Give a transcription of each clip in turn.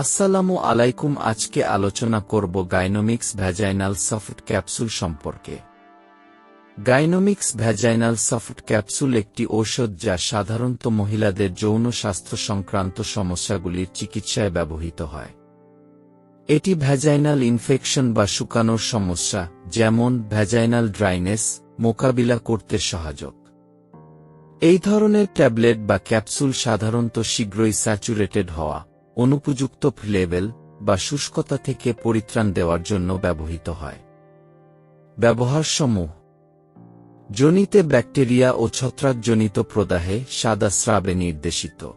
আসসালামু আলাইকুম, আজকে আলোচনা করব গাইনোমিক্স ভ্যাজাইনাল সফট ক্যাপসুল সম্পর্কে। গাইনোমিক্স ভ্যাজাইনাল সফট ক্যাপসুল একটি ঔষধ যা সাধারণত মহিলাদের যৌন স্বাস্থ্য সংক্রান্ত সমস্যাগুলির চিকিৎসায় ব্যবহৃত হয়। এটি ভ্যাজাইনাল ইনফেকশন বা শুকানোর সমস্যা, যেমন ভ্যাজাইনাল ড্রাইনেস মোকাবিলা করতে সহায়ক। এই ধরনের ট্যাবলেট বা ক্যাপসুল সাধারণত শীঘ্রই স্যাচুরেটেড হওয়া। অনুপযুক্ত লেভেল বা শুষ্কতা থেকে পরিত্রাণ দেওয়ার জন্য ব্যবহৃত হয়। ব্যবহার সমূহ জনিতে ব্যাকটেরিয়া ও ছত্রাকজনিত প্রদাহে সাদা স্রাবে নির্দেশিত।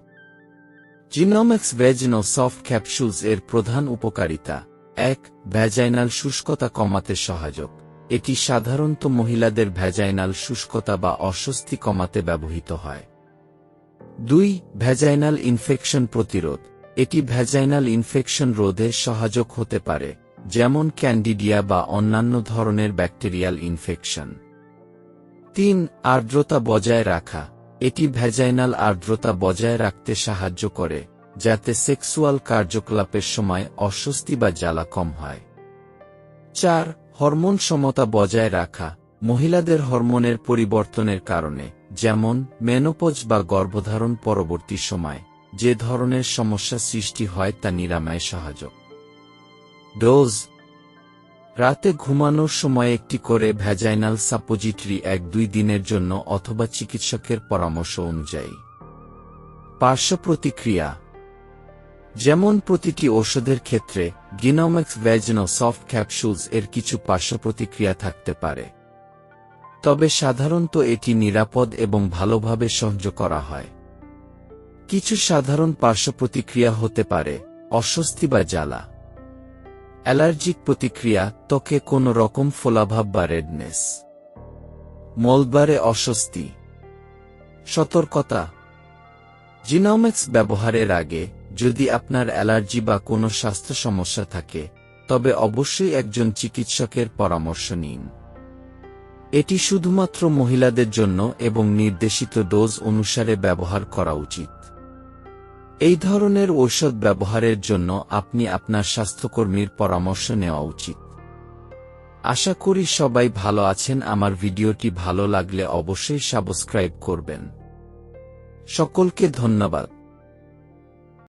জিনোমেক্স ভেজনো সফট ক্যাপসুলস এর প্রধান উপকারিতা। এক, ভ্যাজাইনাল শুষ্কতা কমাতে সহায়ক। এটি সাধারণত মহিলাদের ভ্যাজাইনাল শুষ্কতা বা অস্বস্তি কমাতে ব্যবহৃত হয়। দুই, ভ্যাজাইনাল ইনফেকশন প্রতিরোধ। এটি ভ্যাজাইনাল ইনফেকশন রোধে সহায়ক হতে পারে, যেমন ক্যান্ডিডিয়া বা অন্যান্য ধরনের ব্যাকটেরিয়াল ইনফেকশন তিন, আর্দ্রতা বজায় রাখা। এটি ভ্যাজাইনাল আর্দ্রতা বজায় রাখতে সাহায্য করে, যাতে সেক্সুয়াল কার্যকলাপের সময় অস্বস্তি বা জ্বালা কম হয়। চার হরমোন সমতা বজায় রাখা। মহিলাদের হরমোনের পরিবর্তনের কারণে, যেমন মেনোপজ বা গর্ভধারণ পরবর্তী সময় যে ধরনের সমস্যা সৃষ্টি হয় তা নিরাময় সহায়ক ডোজ। রাতে ঘুমানোর সময় একটি করে ভ্যাজাইনাল সাপোজিটরি এক দুই দিনের জন্য অথবা চিকিৎসকের পরামর্শ অনুযায়ী। পার্শ্ব প্রতিক্রিয়া। যেমন প্রতিটি ওষুধের ক্ষেত্রে গিনোমেক্স ভ্যাজনো সফট ক্যাপসুলস এর কিছু পার্শ্ব প্রতিক্রিয়া থাকতে পারে। তবে সাধারণত এটি নিরাপদ এবং ভালোভাবে সহ্য করা হয়। কিছু সাধারণ পার্শ্ব প্রতিক্রিয়া হতে পারে, অস্বস্তি বা জ্বালা। অ্যালার্জিক প্রতিক্রিয়া, ত্বকে কোনো রকম ফোলাভাব বা রেডনেস। মলবারে অস্বস্তি। সতর্কতা। জিনোমেক্স ব্যবহারের আগে, যদি আপনার অ্যালার্জি বা কোনো স্বাস্থ্য সমস্যা থাকে, তবে অবশ্যই একজন চিকিৎসকের পরামর্শ নিন। এটি শুধুমাত্র মহিলাদের জন্য এবং নির্দেশিত ডোজ অনুসারে ব্যবহার করা উচিত। এই ধরনের ঔষধ ব্যবহারের জন্য আপনি আপনার স্বাস্থ্যকর্মীর পরামর্শ নেওয়া উচিত। আশা করি সবাই ভালো আছেন, আমার ভিডিওটি ভালো লাগলে অবশ্যই সাবস্ক্রাইব করবেন। সকলকে ধন্যবাদ।